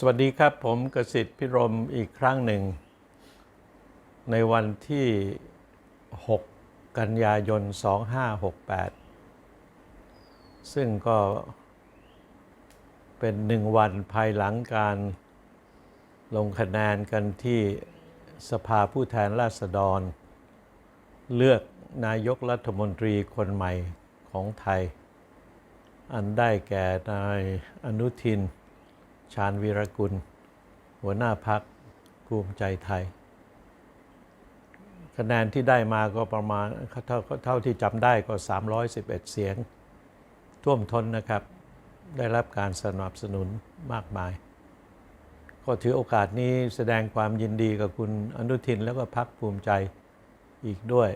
สวัสดีครับ ผมกสิทธิ์พิรมอีกครั้งหนึ่ง ในวันที่ 6 กันยายน 2568 ซึ่งก็เป็นหนึ่งวันภายหลังการลงคะแนนกันที่สภาผู้แทนราษฎร เลือกนายกรัฐมนตรีคนใหม่ของไทย อันได้แก่นายอนุทิน ชาญวีรกุล หัวหน้าพักภูมิใจไทย คะแนนที่ได้มาก็ประมาณเท่าเท่าที่จำได้ก็ 311 เสียง ท่วมท้นนะครับ ได้รับการสนับสนุนมากมาย ก็ถือโอกาสนี้แสดงความยินดีกับคุณอนุทินแล้วก็พักภูมิใจอีกด้วย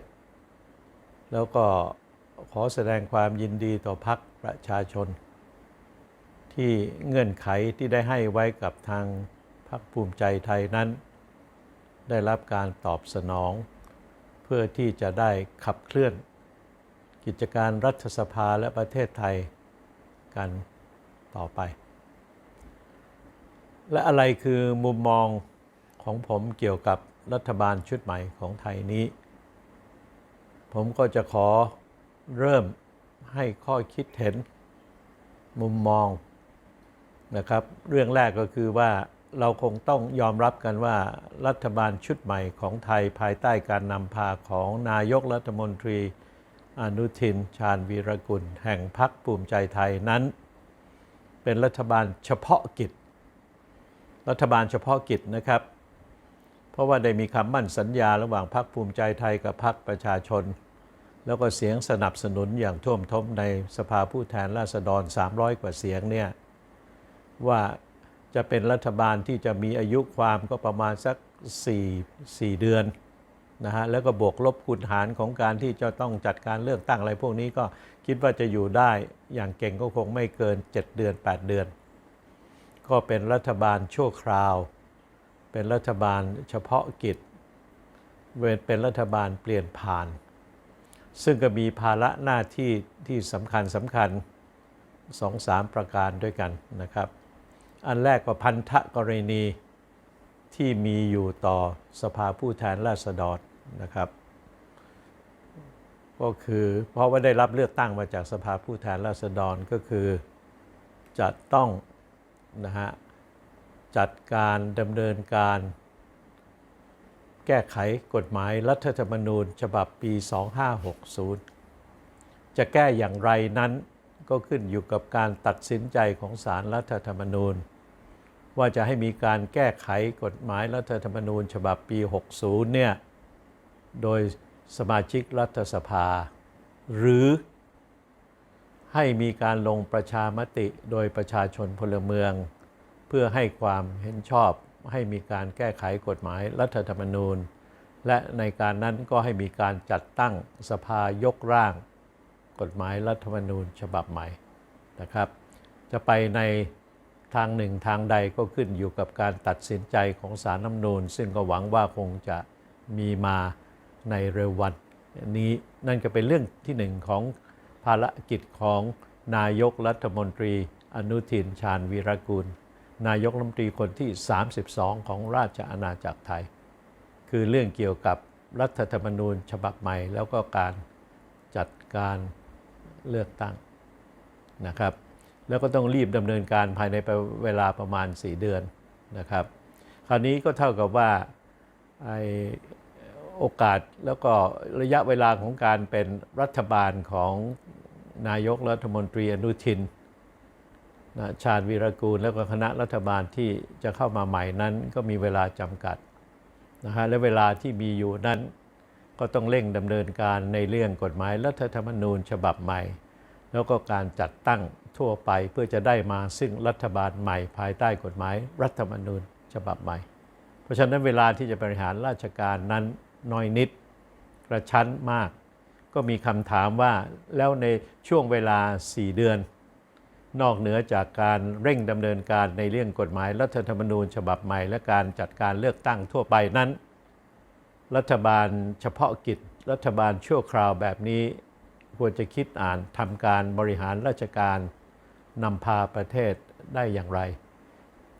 แล้วก็ขอแสดงความยินดีต่อพักประชาชน ที่เงื่อนไขที่ได้ให้ไว้กับทางพรรคภูมิใจไทยนั้น ได้รับการตอบสนอง เพื่อที่จะได้ขับเคลื่อน กิจการรัฐสภาและประเทศไทยกันต่อไป และอะไรคือมุมมองของผมเกี่ยวกับรัฐบาลชุดใหม่ของไทยนี้ ผมก็จะขอเริ่มให้ข้อคิดเห็น มุมมอง นะครับ เรื่องแรกก็คือว่าเราคงต้องยอมรับกันว่ารัฐบาลชุดใหม่ของไทยภายใต้การนำพาของนายกรัฐมนตรีอนุทิน ชาญวีรกุล แห่งพรรคภูมิใจไทยนั้น เป็นรัฐบาลเฉพาะกิจ รัฐบาลเฉพาะกิจนะครับ เพราะว่าได้มีคำมั่นสัญญาระหว่างพรรคภูมิใจไทยกับพรรคประชาชน แล้วก็เสียงสนับสนุนอย่างท่วมท้นในสภาผู้แทนราษฎร 300 กว่าเสียงเนี่ย ว่าจะเป็นรัฐบาลที่จะมีอายุความก็ประมาณสัก 4 4 เดือนนะฮะแล้วก็บวกลบคูณหารของการที่จะต้องจัดการเลือกตั้งอะไรพวกนี้ก็คิดว่าจะอยู่ได้อย่างเก่งก็คงไม่เกิน 7 เดือน 8 เดือน ก็เป็นรัฐบาลชั่วคราว เป็นรัฐบาลเฉพาะกิจ เป็นรัฐบาลเปลี่ยนผ่าน ซึ่งก็มีภาระหน้าที่ที่สำคัญสำคัญสองสามประการด้วยกันนะครับ อันแรกก็พันธกรณีที่มีอยู่ต่อสภาผู้แทนราษฎรนะครับ ก็คือเพราะว่าได้รับเลือกตั้งมาจากสภาผู้แทนราษฎรก็คือจะต้องนะฮะจัดการดำเนินการ แก้ไขกฎหมายรัฐธรรมนูญฉบับปี 2560 จะแก้อย่างไรนั้นก็ขึ้นอยู่กับการตัดสินใจของศาลรรัฐธรรมนูญ ว่าจะให้มีการแก้ไขกฎหมายรัฐธรรมนูญฉบับปี 60 เนี่ย โดยสมาชิกรัฐสภา หรือให้มีการลงประชามติโดยประชาชนพลเมือง เพื่อให้ความเห็นชอบ ให้มีการแก้ไขกฎหมายรัฐธรรมนูญ และในการนั้นก็ให้มีการจัดตั้งสภายกร่าง กฎหมายรัฐธรรมนูญฉบับใหม่นะครับ จะไปใน ทางหนึ่งทางใดก็ขึ้นอยู่กับการตัดสินใจของสารน้ำนูญซึ่งก็หวังว่าคงจะมีมาในเร็ววันนี้นั่นก็เป็นเรื่องที่หนึ่งของภารกิจของนายกรัฐมนตรีอนุทินชาญวีรกุลนายกรัฐมนตรีคนที่ 32 ของราชอาณาจักรไทย คือเรื่องเกี่ยวกับรัฐธรรมนูญฉบับใหม่ แล้วก็การจัดการเลือกตั้งนะครับ แล้วก็ต้องรีบดำเนินการภายในเวลาประมาณ 4 เดือนนะครับ คราวนี้ก็เท่ากับว่าไอโอกาสแล้วก็ระยะเวลาของการเป็นรัฐบาลของนายกรัฐมนตรีอนุทินนะชาญวีรกูลแล้วก็คณะรัฐบาลที่จะเข้ามาใหม่นั้นก็มีเวลาจำกัดนะฮะและเวลาที่มีอยู่นั้น ก็ต้องเร่งดำเนินการในเรื่องกฎหมายรัฐธรรมนูญฉบับใหม่ แล้วก็การจัดตั้งทั่วไปเพื่อจะได้มาซึ่งรัฐบาลใหม่ภายใต้กฎหมายรัฐธรรมนูญฉบับใหม่ เพราะฉะนั้นเวลาที่จะบริหารราชการนั้นน้อยนิดกระชั้นมาก ก็มีคำถามว่าแล้วในช่วงเวลา 4 เดือน นอกเหนือจากการเร่งดำเนินการในเรื่องกฎหมายรัฐธรรมนูญฉบับใหม่ และการจัดการเลือกตั้งทั่วไปนั้น รัฐบาลเฉพาะกิจ รัฐบาลชั่วคราวแบบนี้ ควรจะคิดอ่านทำการบริหารราชการนำพาประเทศได้อย่างไร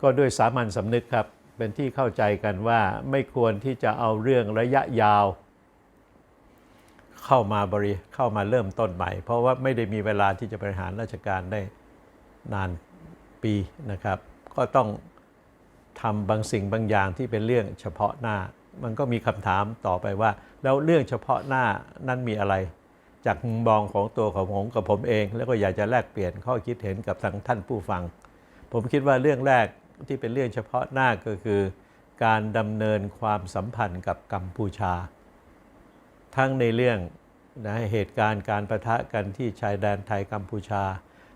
ก็ด้วยสามัญสำนึกครับ เป็นที่เข้าใจกันว่าไม่ควรที่จะเอาเรื่องระยะยาว เข้ามาบริเข้ามาเริ่มต้นใหม่ เพราะว่าไม่ได้มีเวลาที่จะบริหารราชการได้นานปีนะครับ ก็ต้องทำบางสิ่งบางอย่างที่เป็นเรื่องเฉพาะหน้า มันก็มีคำถามต่อไปว่า แล้วเรื่องเฉพาะหน้านั้นมีอะไร จากมุมมองของตัวของผมกับผมเอง แล้วก็อยากจะแลกเปลี่ยนข้อคิดเห็นกับทางท่านผู้ฟัง ผมคิดว่าเรื่องแรกที่เป็นเรื่องเฉพาะหน้าก็คือ การดำเนินความสัมพันธ์กับกัมพูชา ทั้งในเรื่องนะเหตุการณ์การประทะกันที่ชายแดนไทยกัมพูชา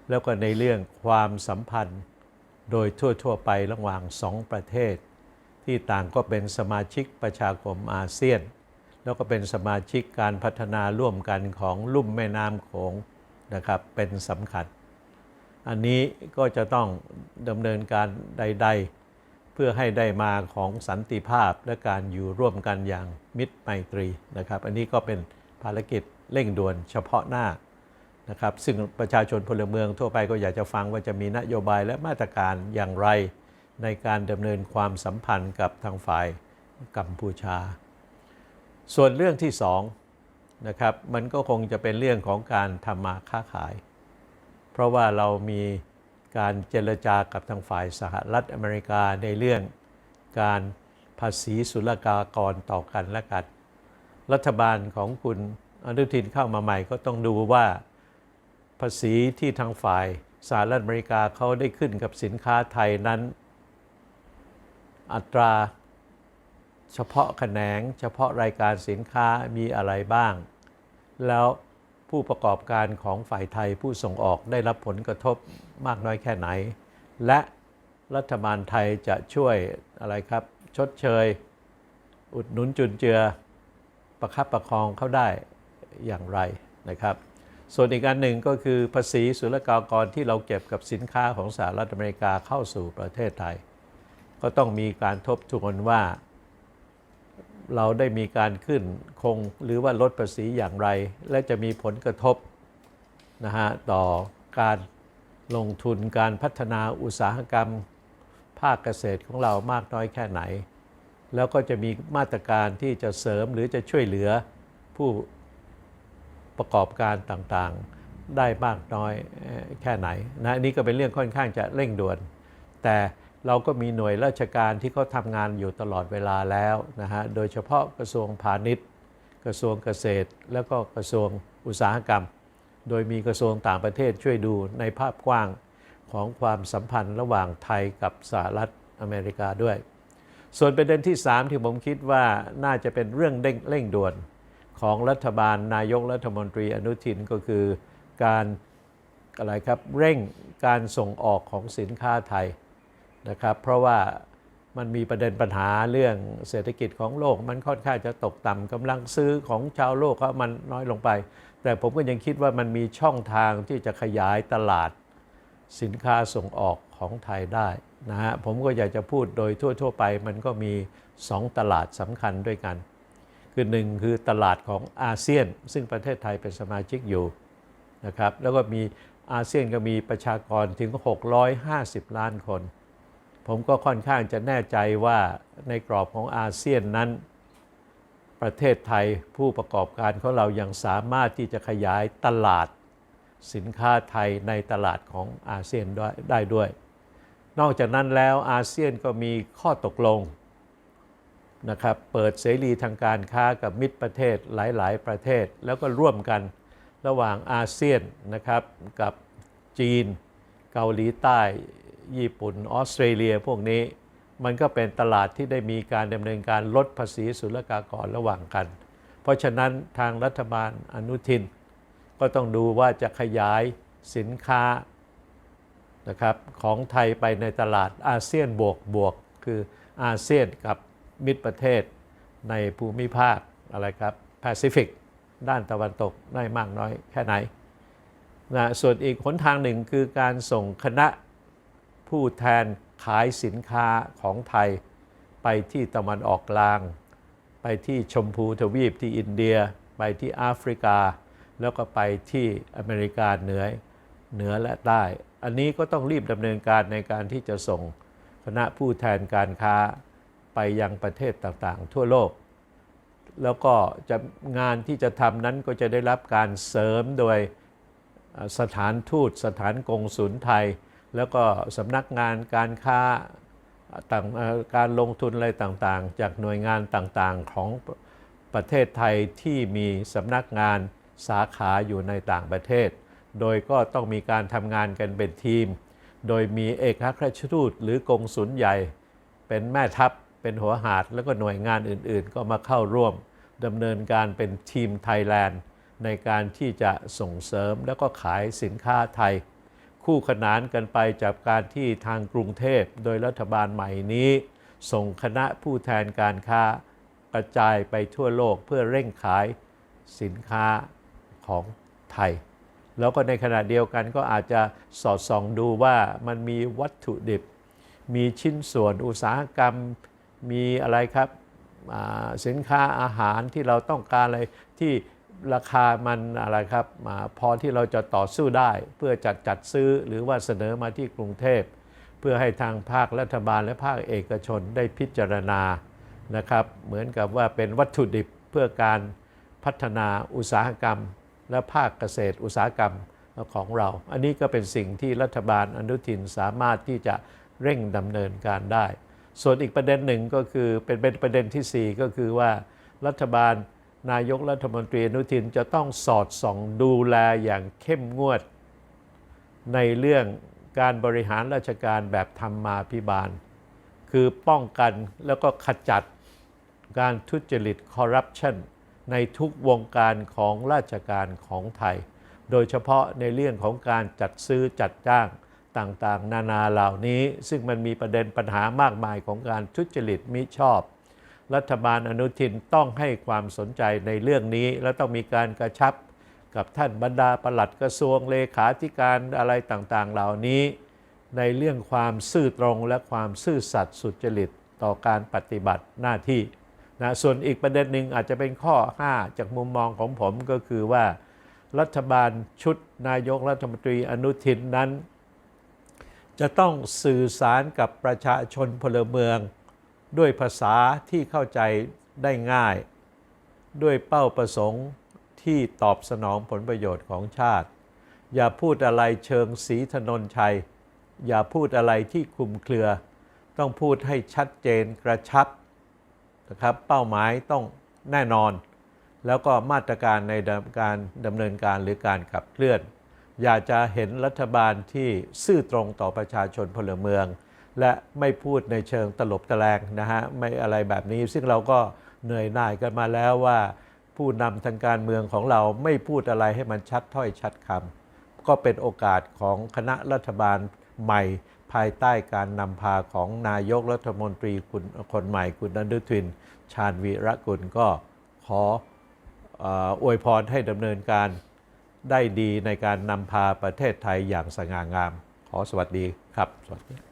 แล้วก็ในเรื่องความสัมพันธ์โดยทั่ว ๆ ไประหว่างสองประเทศ ที่ต่างก็เป็นสมาชิกประชาคมอาเซียน แล้วก็เป็นสมาชิกการพัฒนาร่วมกันของลุ่มแม่น้ำโขงนะครับเป็นสำคัญ อันนี้ก็จะต้องดำเนินการใด ๆ เพื่อให้ได้มาของสันติภาพและการอยู่ร่วมกันอย่างมิตรไมตรีนะครับ อันนี้ก็เป็นภารกิจเร่งด่วนเฉพาะหน้านะครับ ซึ่งประชาชนพลเมืองทั่วไปก็อยากจะฟังว่าจะมีนโยบายและมาตรการอย่างไร ในการดำเนินความสัมพันธ์กับทางฝ่ายกัมพูชา ส่วนเรื่องที่สองนะครับมันก็คงจะเป็นเรื่องของการทำมาค้าขาย เพราะว่าเรามีการเจรจากับทางฝ่ายสหรัฐอเมริกาในเรื่องการภาษีศุลกากรต่อกันและกัน รัฐบาลของคุณอนุทินเข้ามาใหม่ก็ต้องดูว่าภาษีที่ทางฝ่ายสหรัฐอเมริกาเขาได้ขึ้นกับสินค้าไทยนั้น อัตรา เฉพาะแขนง เฉพาะรายการสินค้ามีอะไรบ้าง แล้วผู้ประกอบการของฝ่ายไทยผู้ส่งออกได้รับผลกระทบมากน้อยแค่ไหน และรัฐบาลไทยจะช่วยอะไรครับ ชดเชย อุดหนุนจุนเจือ ประคับประคองเขาได้อย่างไรนะครับ ส่วนอีกอันหนึ่งก็คือภาษีศุลกากรที่เราเก็บกับสินค้าของสหรัฐอเมริกาเข้าสู่ประเทศไทย ก็ต้องมีการทบทวนว่า เราได้มีการขึ้นคงหรือว่าลดภาษีอย่างไร และจะมีผลกระทบนะฮะต่อการลงทุนการพัฒนาอุตสาหกรรม ภาคเกษตรของเรามากน้อยแค่ไหน แล้วก็จะมีมาตรการที่จะเสริมหรือจะช่วยเหลือผู้ประกอบการต่างๆ ได้มากน้อยแค่ไหนนะนนี้ก็เป็นเรื่องค่อนข้างจะเร่งด่วน แต่ เราก็มีหน่วยราชการที่เขาทำงานอยู่ตลอดเวลาแล้วนะฮะ โดยเฉพาะกระทรวงพาณิชย์ กระทรวงเกษตร แล้วก็กระทรวงอุตสาหกรรม โดยมีกระทรวงต่างประเทศช่วยดูในภาพกว้างของความสัมพันธ์ระหว่างไทยกับสหรัฐอเมริกาด้วย ส่วนประเด็นที่ 3 ที่ผมคิดว่าน่าจะเป็นเรื่องเร่งเร่งด่วนของรัฐบาลนายกรัฐมนตรีอนุทินก็คือการอะไรครับเร่งการส่งออกของสินค้าไทย นะครับ เพราะว่ามันมีประเด็นปัญหาเรื่องเศรษฐกิจของโลก มันค่อนข้างจะตกต่ำกำลังซื้อของชาวโลกก็มันน้อยลงไป แต่ผมก็ยังคิดว่ามันมีช่องทางที่จะขยายตลาดสินค้าส่งออกของไทยได้นะฮะผมก็อยากจะพูดโดยทั่ว ๆ ไป มันก็มี 2 ตลาดสำคัญด้วยกัน คือหนึ่งคือตลาดของอาเซียน ซึ่งประเทศไทยเป็นสมาชิกอยู่นะครับแล้วก็มีอาเซียนก็มีประชากรถึง 650 ล้านคน ผมก็ค่อนข้างจะแน่ใจว่าในกรอบของอาเซียนนั้น ประเทศไทยผู้ประกอบการของเรายังสามารถที่จะขยายตลาดสินค้าไทยในตลาดของอาเซียนได้ด้วย นอกจากนั้นแล้วอาเซียนก็มีข้อตกลงนะครับเปิดเสรีทางการค้ากับมิตรประเทศหลาย ๆ ประเทศ แล้วก็ร่วมกันระหว่างอาเซียนนะครับกับจีน เกาหลีใต้ ญี่ปุ่นออสเตรเลียพวกนี้ มันก็เป็นตลาดที่ได้มีการดำเนินการลดภาษีศุลกากรระหว่างกัน เพราะฉะนั้นทางรัฐบาลอนุทิน ก็ต้องดูว่าจะขยายสินค้านะครับของไทยไปในตลาดอาเซียนบวกบวกคืออาเซียนกับมิตรประเทศในภูมิภาคอะไรครับแปซิฟิกด้านตะวันตกได้มากน้อยแค่ไหนนะส่วนอีกหนทางหนึ่งคือการส่งคณะ ผู้แทนขายสินค้าของไทย ไปที่ตะวันออกกลาง ไปที่ชมพูทวีปที่อินเดีย ไปที่แอฟริกา แล้วก็ไปที่อเมริกาเหนือเหนือและใต้ อันนี้ก็ต้องรีบดำเนินการในการที่จะส่งคณะผู้แทนการค้าไปยังประเทศต่างๆ ทั่วโลก แล้วก็จะงานที่จะทำนั้นก็จะได้รับการเสริมโดยสถานทูตสถานกงสุลไทย แล้วก็สำนักงานการค้าต่างการลงทุนอะไรต่างๆ จากหน่วยงานต่างๆของประเทศไทยที่มีสำนักงานสาขาอยู่ในต่างประเทศ โดยก็ต้องมีการทำงานกันเป็นทีม โดยมีเอกอัครราชทูตหรือกงสุลใหญ่ เป็นแม่ทัพ เป็นหัวหาด แล้วก็หน่วยงานอื่นๆ ก็มาเข้าร่วมดำเนินการเป็นทีมไทยแลนด์ ในการที่จะส่งเสริมแล้วก็ขายสินค้าไทย คู่ขนานกันไปจากการที่ทางกรุงเทพโดยรัฐบาลใหม่นี้ ส่งคณะผู้แทนการค้ากระจายไปทั่วโลกเพื่อเร่งขายสินค้าของไทย แล้วก็ในขณะเดียวกันก็อาจจะสอดส่องดูว่ามันมีวัตถุดิบ มีชิ้นส่วนอุตสาหกรรมมีอะไรครับสินค้าอาหารที่เราต้องการอะไรที่ ราคามันอะไรครับอาพอที่เราจะต่อสู้ได้เพื่อจัดจัดซื้อหรือว่าเสนอมาที่กรุงเทพ เพื่อให้ทางภาครัฐบาลและภาคเอกชนได้พิจารณานะครับ เหมือนกับว่าเป็นวัตถุดิบเพื่อการพัฒนาอุตสาหกรรม และภาคเกษตรอุตสาหกรรมของเรา อันนี้ก็เป็นสิ่งที่รัฐบาลอนุทินสามารถที่จะเร่งดำเนินการได้ ส่วนอีกประเด็นหนึ่งก็คือเป็นเป็นประเด็นทีสี่ 4 ก็คือว่ารัฐบาล นายกรัฐมนตรีอนุทินจะต้องสอดส่องดูแลอย่างเข้มงวด ในเรื่องการบริหารราชการแบบธรรมาภิบาล คือป้องกันแล้วก็ขจัดการทุจริตคอร์รัปชันในทุกวงการของราชการของไทย โดยเฉพาะในเรื่องของการจัดซื้อจัดจ้างต่างๆ นานาเหล่านี้ ซึ่งมันมีประเด็นปัญหามากมายของการทุจริตมิชอบ รัฐบาลอนุทินต้องให้ความสนใจในเรื่องนี้ และต้องมีการกระชับกับท่านบรรดาประหลัดกระทรวงเลขาธิการอะไรต่างๆ เหล่านี้ ในเรื่องความซื่อตรงและความซื่อสัตย์สุจริตต่อการปฏิบัติหน้าที่นะส่วนอีกประเด็นหนึ่งอาจจะเป็นข้อ 5 จากมุมมองของผมก็คือว่า รัฐบาลชุดนายกรัฐมนตรีอนุทินนั้น จะต้องสื่อสารกับประชาชนพลเมือง ด้วยภาษาที่เข้าใจได้ง่าย ด้วยเป้าประสงค์ที่ตอบสนองผลประโยชน์ของชาติ อย่าพูดอะไรเชิงสีถนนชัย อย่าพูดอะไรที่คลุมเครือ ต้องพูดให้ชัดเจนกระชับนะครับเป้าหมายต้องแน่นอน แล้วก็มาตรการในการดำเนินการหรือการขับเคลื่อน อยากจะเห็นรัฐบาลที่ซื่อตรงต่อประชาชนพลเมือง และไม่พูดในเชิงตลบตะแลงนะฮะไม่อะไรแบบนี้ ซึ่งเราก็เหนื่อยหน่ายกันมาแล้วว่า ผู้นำทางการเมืองของเราไม่พูดอะไรให้มันชัดถ้อยชัดคำก็เป็นโอกาสของคณะรัฐบาลใหม่ ภายใต้การนำพาของนายกรัฐมนตรีคุณคนใหม่คุณอนุทิน ชาญวีรกุลก็ขออวยพรให้ดำเนินการได้ดีในการนำพาประเทศไทยอย่างสง่างาม ขอสวัสดีครับ สวัสดี